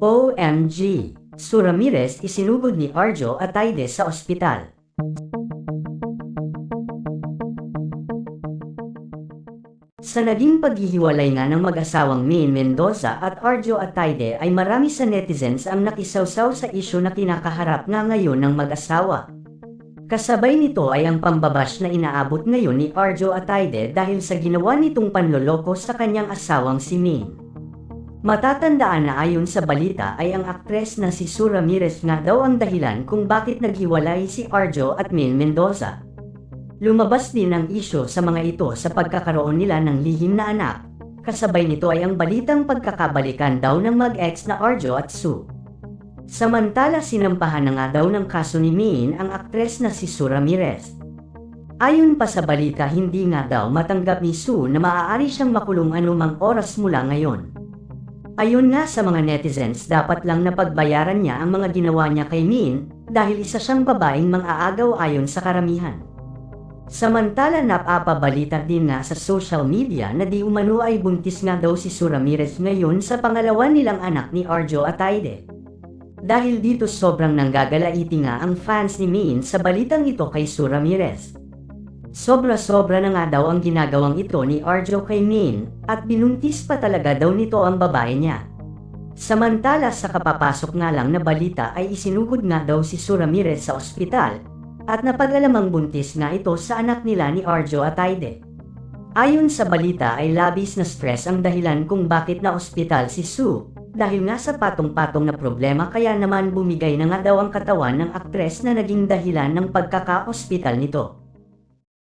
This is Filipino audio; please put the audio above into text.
OMG! Su Ramirez isinugod ni Arjo Atayde sa ospital. Sa naging paghihiwalay nga ng mag-asawang Min Mendoza at Arjo Atayde ay marami sa netizens ang nakisawsaw sa isyo na kinakaharap nga ngayon ng mag-asawa. Kasabay nito ay ang pambabash na inaabot ngayon ni Arjo Atayde dahil sa ginawa nitong panloloko sa kanyang asawang si Min. Matatandaan na ayon sa balita ay ang aktres na si Sue Ramirez nga daw ang dahilan kung bakit naghiwalay si Arjo at Min Mendoza. Lumabas din ang isyo sa mga ito sa pagkakaroon nila ng lihim na anak. Kasabay nito ay ang balitang pagkakabalikan daw ng mag-ex na Arjo at Sue. Samantala sinampahan na nga daw ng kaso ni Min ang aktres na si Sue Ramirez. Ayon pa sa balita hindi nga daw matanggap ni Sue na maaari siyang makulong anumang oras mula ngayon. Ayon nga sa mga netizens dapat lang napagbayaran niya ang mga ginawa niya kay Min dahil isa siyang babaeng mang-aagaw ayon sa karamihan. Samantala napapabalita din nga sa social media na di umano ay buntis nga daw si Sue Ramirez ngayon sa pangalawa nilang anak ni Arjo Atayde. Dahil dito sobrang nanggagalaiti nga ang fans ni Min sa balitang ito kay Sue Ramirez. Sobra-sobra na nga daw ang ginagawang ito ni Arjo kay Min at binuntis pa talaga daw nito ang babae niya. Samantala sa kapapasok nga lang na balita ay isinugod nga daw si Sue Ramirez sa ospital at napag-alamang buntis nga ito sa anak nila ni Arjo Atayde. Ayon sa balita ay labis na stress ang dahilan kung bakit na ospital si Sue dahil nga sa patong-patong na problema kaya naman bumigay na nga daw ang katawan ng aktres na naging dahilan ng pagkaka-ospital nito.